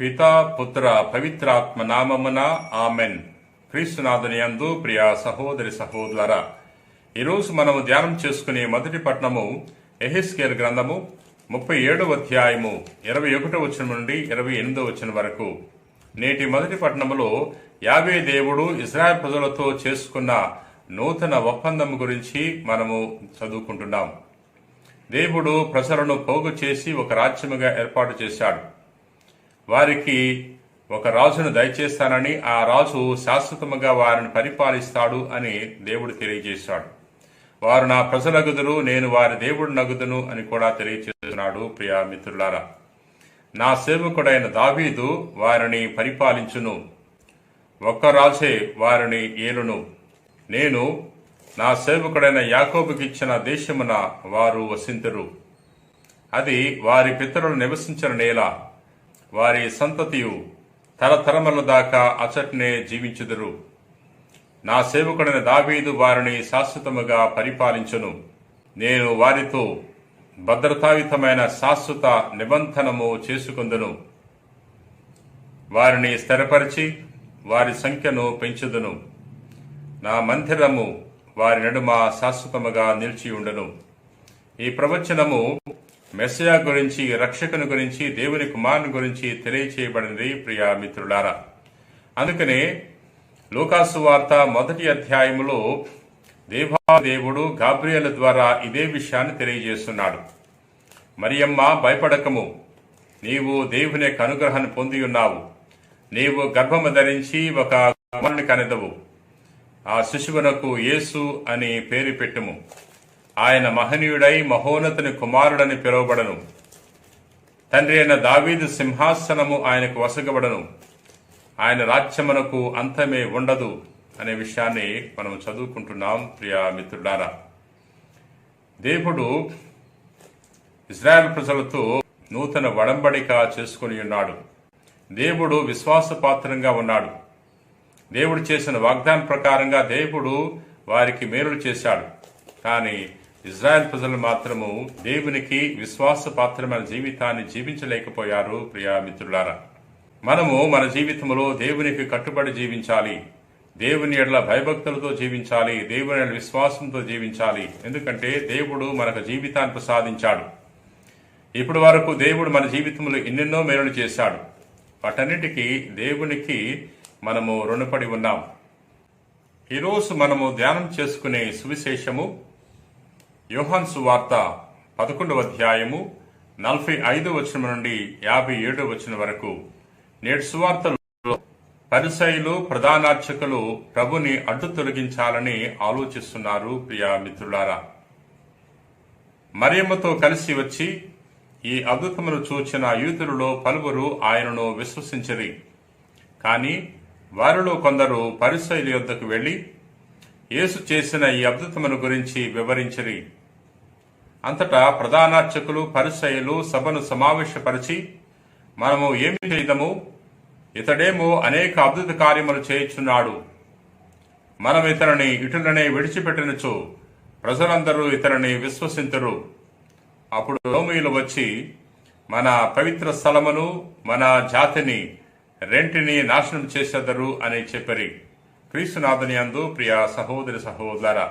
పితా పుత్ర పవిత్రాత్మ నామమున ఆమెన్. క్రీస్తునాథునియందు ప్రియ సహోదరి సహోదరులరా ఈరోజు మనము ధ్యానం చేసుకునే మొదటి పట్టణము ఎహెస్కేల్ గ్రంథము ముప్పై ఏడవ అధ్యాయము ఇరవై ఒకటో వచనం నుండి ఇరవై ఎనిమిదో వచనం వరకు. నేటి మొదటి పట్టణములో యావే దేవుడు ఇజ్రాయెల్ ప్రజలతో చేసుకున్న నూతన ఒప్పందం గురించి మనము చదువుకుంటున్నాం. దేవుడు ప్రజలను పోగు చేసి ఒక రాజ్యముగా ఏర్పాటు చేశాడు. వారికి ఒక రాజును దయచేస్తానని ఆ రాజు శాశ్వతముగా వారిని పరిపాలిస్తాడు అని దేవుడు తెలియజేశాడు. వారు నా ప్రజలగుదురు నేను వారి దేవుడు నగుదును అని కూడా తెలియజేస్తున్నాడు ప్రియా మిత్రులారా. నా సేవకుడైన దావీదు వారిని పరిపాలించును. ఒక్క రాజే వారిని ఏలును. నేను నా సేవకుడైన యాకోబుకిచ్చిన దేశమున వారు వసింతురు. అది వారి పితరులు నివసించిన నేల. వారి సంతతియు తరతరముల దాకా అచట్నే జీవించుదురు. నా సేవకుడైన దావీదు వారిని శాశ్వతముగా పరిపాలించును. నేను వారితో భద్రతాయుతమైన శాశ్వత నిబంధనము చేసుకుందును. వారిని స్థిరపరిచి వారి సంఖ్యను పెంచుదును. నా మందిరము వారి నడుమ శాశ్వతముగా నిలిచి ఉండును ఈ ప్రవచనము మెస్సయా గురించి రక్షకుని గురించి దేవుని కుమారుని గురించి తెలియచేయబడినది ప్రియా మిత్రులారా. అందుకనే లూకాసు వార్త మొదటి అధ్యాయములో దేవాదేవుడు గాబ్రియల ద్వారా ఇదే విషయాన్ని తెలియజేస్తున్నాడు. మరియమ్మ భయపడకము. నీవు దేవుని యొక్క అనుగ్రహాన్ని పొంది ఉన్నావు. నీవు గర్భము ధరించి ఒక కుమారుని కనెదవు. ఆ శిశువునకు యేసు అని పేరు పెట్టుము. ఆయన మహనీయుడై మహోన్నతుని కుమారుడని పిలువబడను. తండ్రి అయిన దావీదు సింహాసనము ఆయనకు వసగబడను. ఆయన రాజ్యమునకు అంతమే ఉండదు అనే విషయాన్ని మనం చదువుకుంటున్నాం ప్రియ మిత్రుడారా దేవుడు ఇజ్రాయెల్ ప్రజలతో నూతన వడంబడిక చేసుకుని ఉన్నాడు. దేవుడు విశ్వాసపాత్రంగా ఉన్నాడు. దేవుడు చేసిన వాగ్దాన ప్రకారంగా దేవుడు వారికి మేలులు చేశాడు. కానీ ఇజ్రాయెల్ ప్రజలు మాత్రము దేవునికి విశ్వాసపాత్రమైన జీవితాన్ని జీవించలేకపోయారు ప్రియా మిత్రులారా. మనము మన జీవితంలో దేవునికి కట్టుబడి జీవించాలి. దేవుని ఎడల భయభక్తులతో జీవించాలి దేవుని ఎడల విశ్వాసంతో జీవించాలి. ఎందుకంటే దేవుడు మనకు జీవితాన్ని ప్రసాదించాడు ఇప్పటి వరకు దేవుడు మన జీవితంలో ఎన్నెన్నో మేలులు చేశాడు. వాటన్నిటికీ దేవునికి మనము రుణపడి ఉన్నాం. ఈరోజు మనము ధ్యానం చేసుకునే సువిశేషము యోహాన్ సువార్త పదకొండవ అధ్యాయము నలభై ఐదు వచనం నుండి యాభై ఏడు వచనం వరకు. నేటి సువార్తలో పరిశైలు ప్రధానార్చకులు ప్రభుని అడ్డు తొలగించాలని ఆలోచిస్తున్నారు ప్రియా మిత్రులారా. మరియమ్మతో కలిసి వచ్చి ఈ అద్భుతమును చూచిన యూతులలో పలువురు ఆయనను విశ్వసించరి. కాని వారిలో కొందరు పరిశైలి యొద్దకు వెళ్ళి యేసు చేసిన ఈ అద్భుతమును గురించి వివరించరి. అంతటా ప్రధానార్చకులు పరిసయులు సభను సమావేశపరిచి మనము ఏమి చేయదము? ఇతడేమో అనేక అద్భుత కార్యములు చేయుచున్నాడు. మనం ఇతనిని ఇటులనే విడిచిపెట్టినచు ప్రజలందరూ ఇతనిని విశ్వసించరు అప్పుడు రోమియులు వచ్చి మన పవిత్ర స్థలమును మన జాతిని రెంటిని నాశనం చేసేదరు అని చెప్పరి. క్రీస్తునాథని అందు ప్రియ సహోదరి సహోదర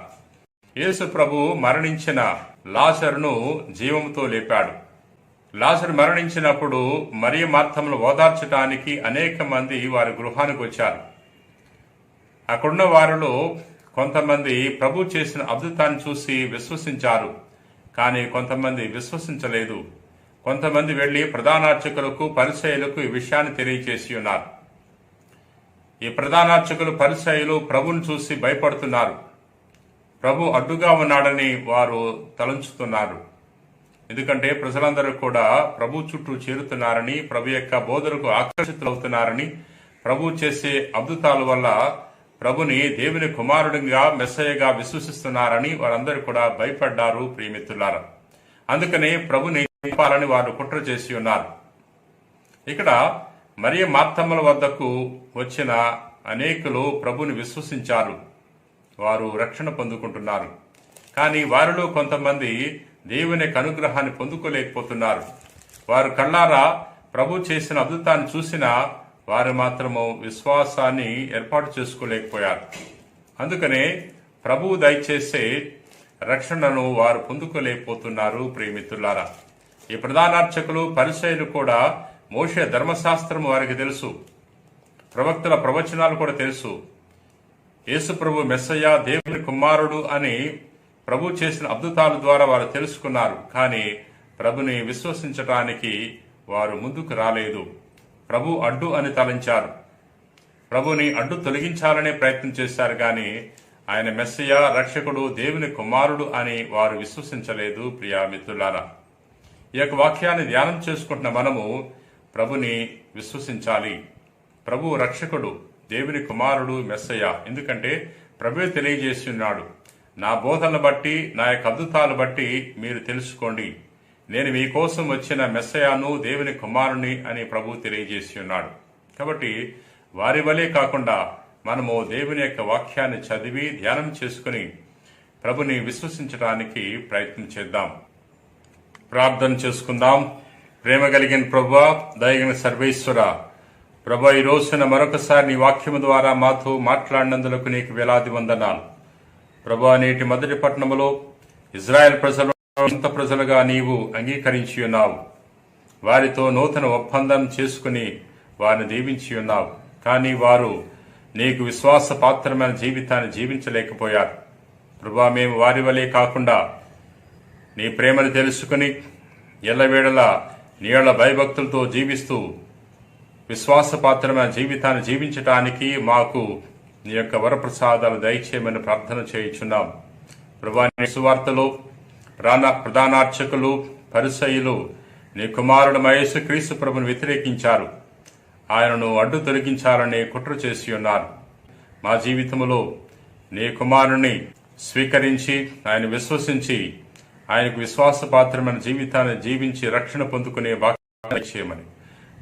యేసు ప్రభు మరణించిన లాసరును జీవంతో లేపాడు. లాసర్ మరణించినప్పుడు మరియు మార్తములు ఓదార్చడానికి అనేక మంది వారి గృహానికి వచ్చారు. అక్కడున్న వారిలో కొంతమంది ప్రభు చేసిన అద్భుతాన్ని చూసి విశ్వసించారు. కానీ కొంతమంది విశ్వసించలేదు. కొంతమంది వెళ్ళి ప్రధానార్చకులకు పరిచయులకు ఈ విషయాన్ని తెలియచేసి ఉన్నారు. ఈ ప్రధానార్చకులు పరిచయులు ప్రభుని చూసి భయపడుతున్నారు. ప్రభు అడ్డుగా ఉన్నాడని వారు తలంచుతున్నారు. ఎందుకంటే ప్రజలందరూ కూడా ప్రభు చుట్టూ చేరుతున్నారని ప్రభు యొక్క బోధనకు ఆకర్షితులవుతున్నారని ప్రభు చేసే అద్భుతాల వల్ల ప్రభుని దేవుని కుమారుడిగా మెస్సయ్యగా విశ్వసిస్తున్నారని వారందరూ కూడా భయపడ్డారు ప్రియమిత్రులారు. అందుకనే ప్రభుని చెప్పాలని వారు కుట్ర చేసి ఉన్నారు. ఇక్కడ మరియ మార్తమ్మల వద్దకు వచ్చిన అనేకులు ప్రభుని విశ్వసించారు. వారు రక్షణ పొందుకుంటున్నారు. కానీ వారిలో కొంతమంది దేవుని అనుగ్రహాన్ని పొందుకోలేకపోతున్నారు. వారు కళ్ళారా ప్రభు చేసిన అద్భుతాన్ని చూసినా వారు మాత్రము విశ్వాసాన్ని ఏర్పాటు చేసుకోలేకపోయారు. అందుకనే ప్రభువు దయచేసే రక్షణను వారు పొందుకోలేకపోతున్నారు ప్రేమితులారా ఈ ప్రధానార్చకులు పరిచయులు కూడా మోషే ధర్మశాస్త్రం వారికి తెలుసు. ప్రవక్తల ప్రవచనాలు కూడా తెలుసు. యేసు ప్రభు మెస్సయ్య దేవుని కుమారుడు అని ప్రభు చేసిన అద్భుతాల ద్వారా వారు తెలుసుకున్నారు. కానీ ప్రభుని విశ్వసించటానికి వారు ముందుకు రాలేదు. ప్రభు అడ్డు అని తలంచారు. ప్రభుని అడ్డు తొలగించాలనే ప్రయత్నం చేశారు కానీ ఆయన మెస్సయ్య రక్షకుడు దేవుని కుమారుడు అని వారు విశ్వసించలేదు. ప్రియా మిత్రులారా ఈ యొక్క వాక్యాన్ని ధ్యానం చేసుకుంటున్న మనము ప్రభుని విశ్వసించాలి. ప్రభు రక్షకుడు దేవుని కుమారుడు మెస్సయ్య. ఎందుకంటే ప్రభువే తెలియజేసి ఉన్నాడు నా బోధనను బట్టి నా యొక్క అద్భుతాలు బట్టి మీరు తెలుసుకోండి. నేను మీకోసం వచ్చిన మెస్సయాను దేవుని కుమారుని అని ప్రభు తెలియజేసి ఉన్నాడు కాబట్టి వారి వలే కాకుండా మనము దేవుని యొక్క వాక్యాన్ని చదివి ధ్యానం చేసుకుని ప్రభుని విశ్వసించడానికి ప్రయత్నం చేద్దాం. ప్రార్థన చేసుకుందాం. ప్రేమ కలిగిన ప్రభు దయగిన సర్వేశ్వర ప్రభా ఈ రోజున మరొకసారి నీ వాక్యము ద్వారా మాతో మాట్లాడినందులకు నీకు వేలాది వందనాలు. ప్రభా నేటి మొదటి పట్టణంలో ఇజ్రాయెల్ ప్రజలు సొంత ప్రజలుగా నీవు అంగీకరించి ఉన్నావు. వారితో నూతన ఒప్పందం చేసుకుని వారిని దీవించి ఉన్నావు. కానీ వారు నీకు విశ్వాస పాత్రమైన జీవితాన్ని జీవించలేకపోయారు. ప్రభా మేము వారి వలె కాకుండా నీ ప్రేమను తెలుసుకుని ఎల్లవేళలా నీళ్ళ భయభక్తులతో జీవిస్తూ విశ్వాసపాత్రమైన జీవితాన్ని జీవించటానికి మాకు నీ యొక్క వరప్రసాదాలు దయచేయమని ప్రార్థన చేయుచున్నాం. ప్రభా సువార్తలో ప్రాణ ప్రధానార్చకులు పరిసయులు నీ కుమారుడు మహేసు క్రీస్తు ప్రభును వ్యతిరేకించారు. ఆయనను అడ్డు తొలగించాలని కుట్ర చేసి ఉన్నారు. మా జీవితంలో నీ కుమారుని స్వీకరించి ఆయన విశ్వసించి ఆయనకు విశ్వాసపాత్రమైన జీవితాన్ని జీవించి రక్షణ పొందుకునే వాక్యం చేయమని